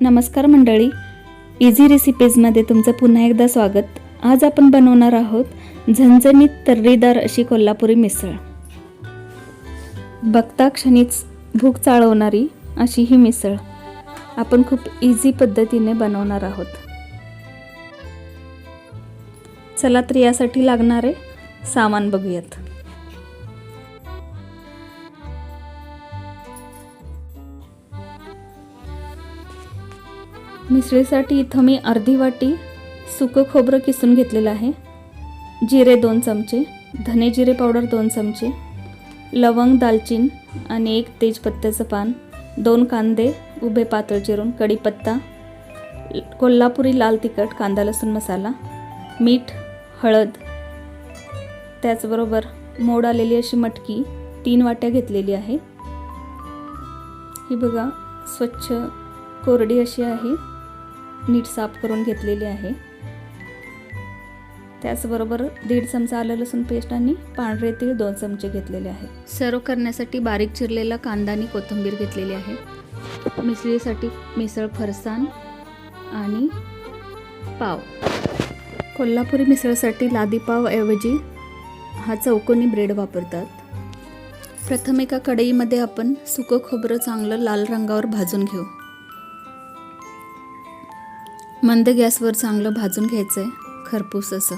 नमस्कार मंडळी. इझी रेसिपीजमध्ये तुमचं पुन्हा एकदा स्वागत. आज आपण बनवणार आहोत झणझणीत तर्रीदार अशी कोल्हापुरी मिसळ. बघता क्षणीच भूक चाळवणारी अशी ही मिसळ आपण खूप इझी पद्धतीने बनवणार आहोत. चला तर यासाठी लागणारे सामान बघूयात. मिसळीसाठी इथं मी अर्धी वाटी सुकं खोबरं किसून घेतलेलं आहे. जिरे दोन चमचे धने जिरे पावडर दोन चमचे लवंग दालचीन आणि एक तेजपत्त्याचं पान दोन कांदे उभे पातळ चिरून कढीपत्ता कोल्हापुरी लाल तिखट कांदा लसूण मसाला मीठ हळद त्याचबरोबर मोड आलेली अशी मटकी तीन वाट्या घेतलेली आहे. ही बघा स्वच्छ कोरडी अशी आहे. नीट साफ करून घेतलेली आहे. त्याचबरोबर दीड चमचा आलं लसूण पेस्ट आणि पांढरे तीळ दोन चमचे घेतलेले आहेत. सर्व करण्यासाठी बारीक चिरलेला कांदा आणि कोथिंबीर घेतलेली आहे. मिसळीसाठी मिसळ फरसाण आणि पाव. कोल्हापुरी मिसळसाठी लादी पाव ऐवजी हा चौकोनी ब्रेड वापरतात. प्रथम एका कढईमध्ये आपण सुकं खोबरं चांगलं लाल रंगावर भाजून घेऊ. मंद गॅसवर चांगलं भाजून घ्यायचं आहे खरपूस असं.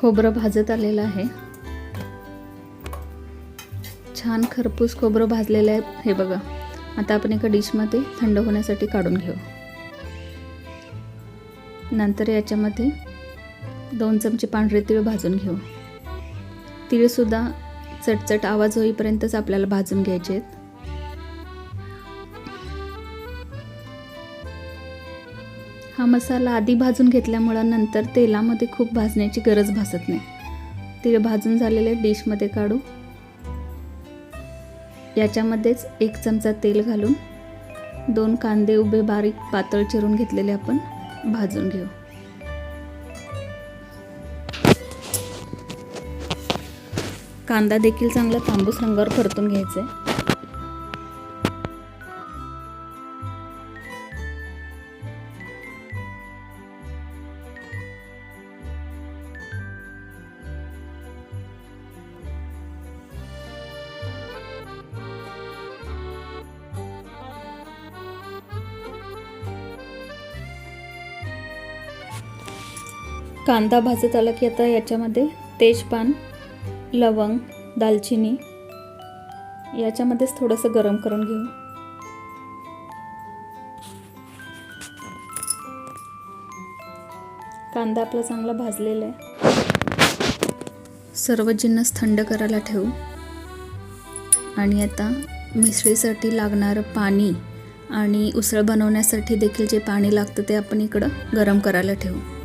खोबरं भाजत आलेलं आहे. छान खरपूस खोबरं भाजलेलं आहे. हे बघा आता आपण एका डिशमध्ये थंड होण्यासाठी काढून घेऊ. नंतर याच्यामध्ये दोन चमचे पांढरे तीळ भाजून घेऊ. तीळसुद्धा चटचट आवाज होईपर्यंतच आपल्याला भाजून घ्यायचे आहेत. हा मसाला आधी भाजून घेतल्यामुळं नंतर तेलामध्ये खूप भाजण्याची गरज भासत नाही. तेल भाजून झालेले डिशमध्ये काढू. याच्यामध्येच एक चमचा तेल घालून दोन कांदे उभे बारीक पातळ चिरून घेतलेले आपण भाजून घेऊ. कांदा देखील चांगला तांबूस रंगावर परतून घ्यायचा आहे. कांदा भाजत आला की आता याच्यामध्ये तेजपान लवंग दालचिनी याच्यामध्येच थोडंसं गरम करून घेऊ. कांदा आपला चांगला भाजलेला आहे. सर्व जिन्नस थंड करायला ठेवू. आणि आता मिसळीसाठी लागणारं पाणी आणि उसळ बनवण्यासाठी देखील जे पाणी लागतं ते आपण इकडं गरम करायला ठेवू.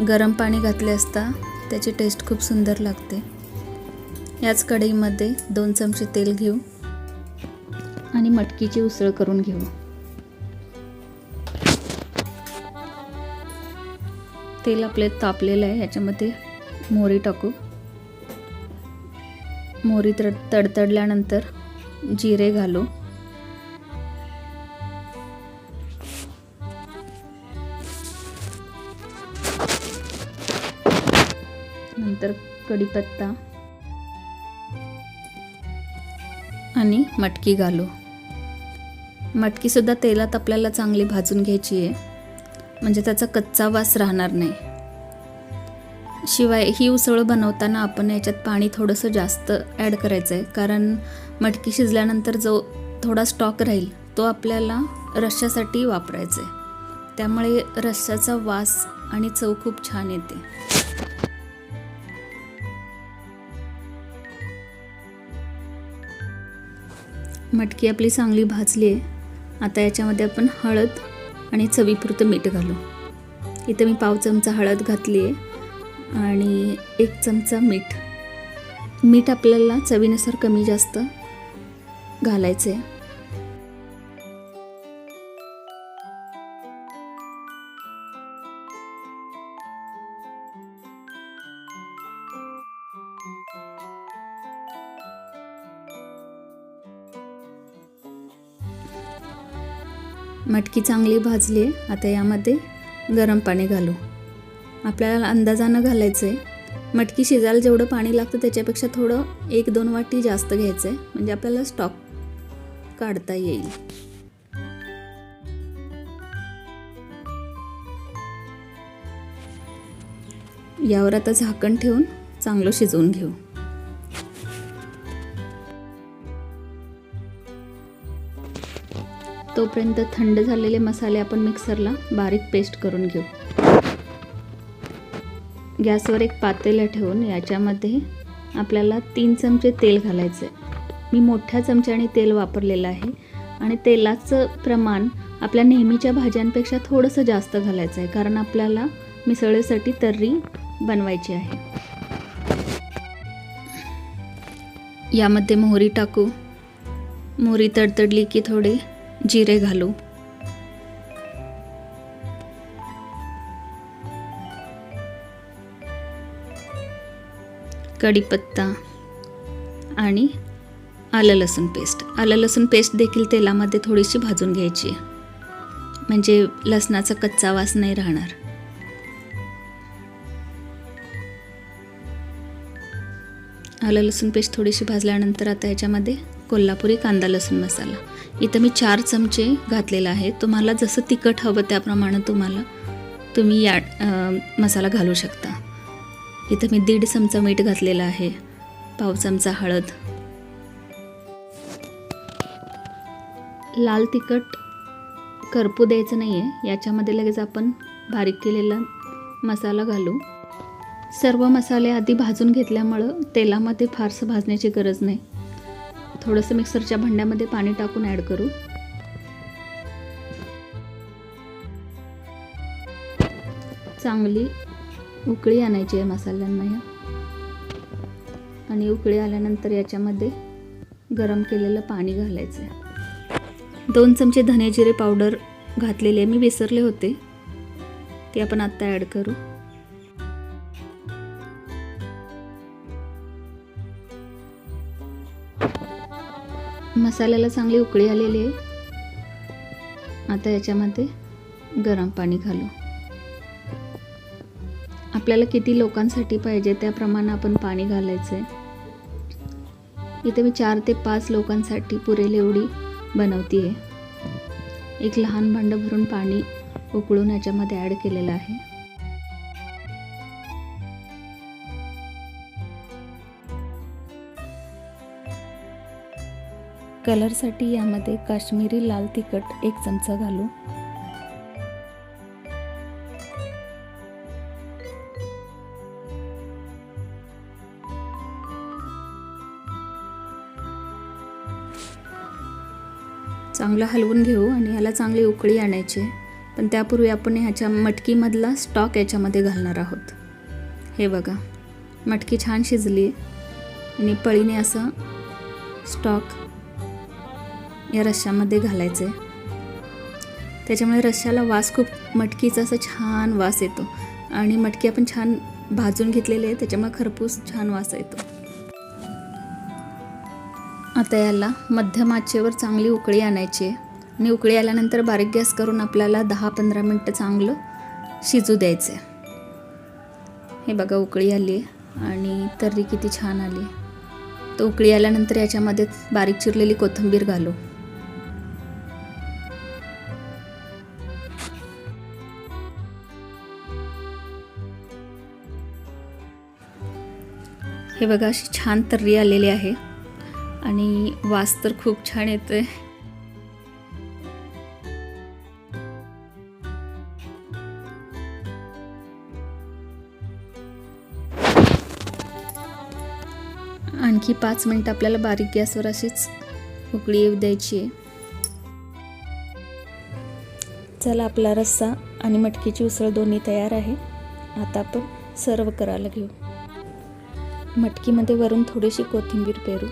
गरम पाणी घातले असता त्याची टेस्ट खूप सुंदर लागते. याच कढईमध्ये दोन चमचे तेल घेऊ आणि मटकीची उसळ करून घेऊ. तेल आपले तापलेलं आहे याच्यामध्ये मोहरी टाकू. मोहरी तड तडतडल्यानंतर जिरे घालू. कढीपत्ता. आणि मटकी घालू. मटकीसुद्धा तेलात आपल्याला चांगली भाजून घ्यायची आहे. म्हणजे त्याचा कच्चा वास राहणार नाही. शिवाय ही उसळ बनवताना आपण याच्यात पाणी थोडंसं जास्त ॲड करायचं आहे कारण मटकी शिजल्यानंतर जो थोडा स्टॉक राहील तो आपल्याला रश्श्यासाठी वापरायचा आहे त्यामुळे रश्श्याचा वास आणि चव खूप छान येते. मटकी आपली चांगली भाजली आहे. आता याच्यामध्ये आपण हळद आणि चवीपुरतं मीठ घालू. इथं मी पाव चमचा हळद घातली आहे आणि एक चमचा मीठ. मीठ आपल्याला चवीनुसार कमी जास्त घालायचं आहे मटकी चांगली भाजली आहे आता यामध्ये गरम पाणी घालू. आपल्याला अंदाजानं घालायचं आहे मटकी शिजायला जेवढं पाणी लागतं त्याच्यापेक्षा थोडं एक दोन वाटी जास्त घ्यायचं आहे म्हणजे आपल्याला स्टॉक काढता येईल. यावर आता झाकण ठेवून चांगलं शिजवून घेऊ. तोपर्यंत थंड झालेले मसाले आपण मिक्सरला बारीक पेस्ट करून घेऊ. गॅसवर एक पातेलं ठेवून याच्यामध्ये आपल्याला तीन चमचे तेल घालायचं मी मोठ्या चमच्याने तेल वापरलेलं आहे आणि तेलाचं प्रमाण आपल्या नेहमीच्या भाज्यांपेक्षा थोडंसं जास्त घालायचं आहे कारण आपल्याला मिसळीसाठी तर्री बनवायची आहे. यामध्ये मोहरी टाकू. मोहरी तडतडली की थोडे जिरे घालू. कढीपत्ता आणि आलं लसूण पेस्ट. आलं लसूण पेस्ट देखील तेलामध्ये थोडीशी भाजून घ्यायची आहे. म्हणजे लसणाचा कच्चा वास नाही राहणार. आलं लसूण पेस्ट थोडीशी भाजल्यानंतर आता याच्यामध्ये कोल्हापुरी कांदा लसूण मसाला. इथं मी चार चमचे घातलेला आहे तुम्हाला जसं तिखट हवं त्याप्रमाणे तुम्हाला तुम्ही या मसाला घालू शकता. इथं मी दीड चमचा मीठ घातलेलं आहे. पाव चमचा हळद. लाल तिखट करपू द्यायचं नाही आहे याच्यामध्ये लगेच आपण बारीक केलेला मसाला घालू. सर्व मसाले आधी भाजून घेतल्यामुळं तेलामध्ये फारसं भाजण्याची गरज नाही. थोडंसं मिक्सरच्या भांड्यामध्ये पाणी टाकून ॲड करू. चांगली उकळी आणायची आहे मसाल्यांना ह्या. आणि उकळी आल्यानंतर याच्यामध्ये गरम केलेलं पाणी घालायचं आहे. दोन चमचे धने जिरे पावडर घातलेले मी विसरले होते. ते आपण आत्ता ॲड करू. मसाल्याला चांगली उकळी आलेली आहे. आता याच्यामध्ये गरम पाणी घालू. आपल्याला किती लोकांसाठी पाहिजे त्याप्रमाणे आपण पाणी घालायचं आहे इथे मी चार ते पाच लोकांसाठी पुरेल एवढी बनवती आहे एक लहान भांडं भरून पाणी उकळून याच्यामध्ये ॲड केलेलं आहे. कलरसाठी यामध्ये काश्मीरी लाल तिखट एक चमचा घालू. चांगलं हलवून घेऊ आणि याला चांगली उकळी आणायची. पण त्यापूर्वी आपण ह्याच्या मटकीमधला स्टॉक याच्यामध्ये घालणार आहोत. हे बघा मटकी छान शिजली. आणि पळीने असं स्टॉक या रश्श्यामध्ये घालायचं. आहे त्याच्यामुळे रश्श्याला वास खूप मटकीचा असं छान वास येतो. आणि मटकी आपण छान भाजून घेतलेली आहे त्याच्यामुळे खरपूस छान वास येतो. आता याला मध्यम आचेवर चांगली उकळी आणायची आहे. आणि उकळी आल्यानंतर बारीक गॅस करून आपल्याला दहा पंधरा मिनटं चांगलं शिजू द्यायचं आहे हे बघा उकळी आली आहे. आणि तर्री किती छान आली आहे. तर उकळी आल्यानंतर याच्यामध्ये बारीक चिरलेली कोथिंबीर घालू. हे बघा अशी छान तर्री आलेली आहे. आणि वास तर खूप छान येतोय. आणखी पाच मिनटं आपल्याला बारीक गॅसवर अशीच उकळी येऊ द्यायची आहे. चला आपला रस्सा आणि मटकीची उसळ दोन्ही तयार आहे. आता आपण सर्व करायला घेऊ. मटकीमध्ये वरून थोडीशी कोथिंबीर पेरू.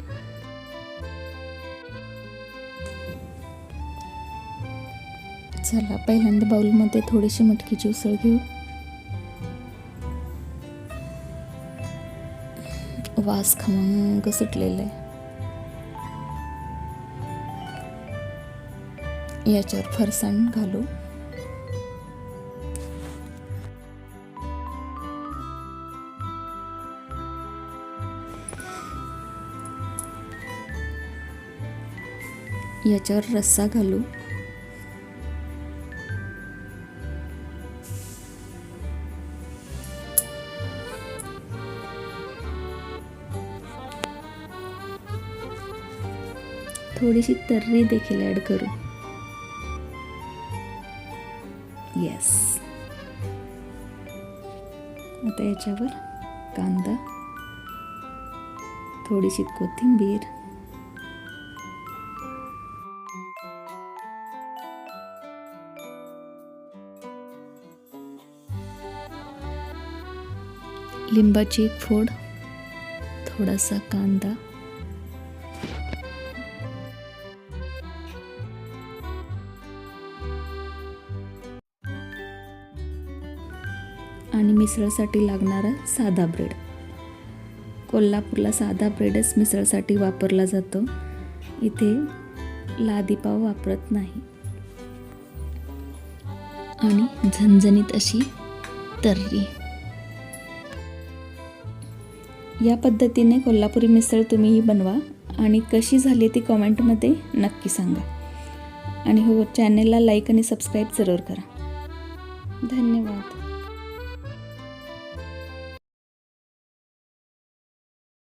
चला पहिल्यांदा बाउलमध्ये थोडीशी मटकीची उसळ घेऊ. वास खमंग सुटलेला आहे याच्यावर फरसाण घालू. याच्यावर रस्सा घालू. थोडीशी तर्री देखील ॲड करू. येस आता याच्यावर कांदा थोडीशी कोथिंबीर लिंबाची एक फोड थोडासा कांदा. आणि मिसळसाठी लागणारा साधा ब्रेड. कोल्हापूरला साधा ब्रेडच मिसळसाठी वापरला जातो. इथे लादीपाव वापरत नाही. आणि झणझणीत अशी तर्री. या पद्धतीने कोल्हापुरी मिसळ तुम्हीही बनवा आणि कशी झाली ती कॉमेंटमध्ये नक्की सांगा. आणि हो चॅनेलला लाईक आणि सबस्क्राईब जरूर करा. धन्यवाद.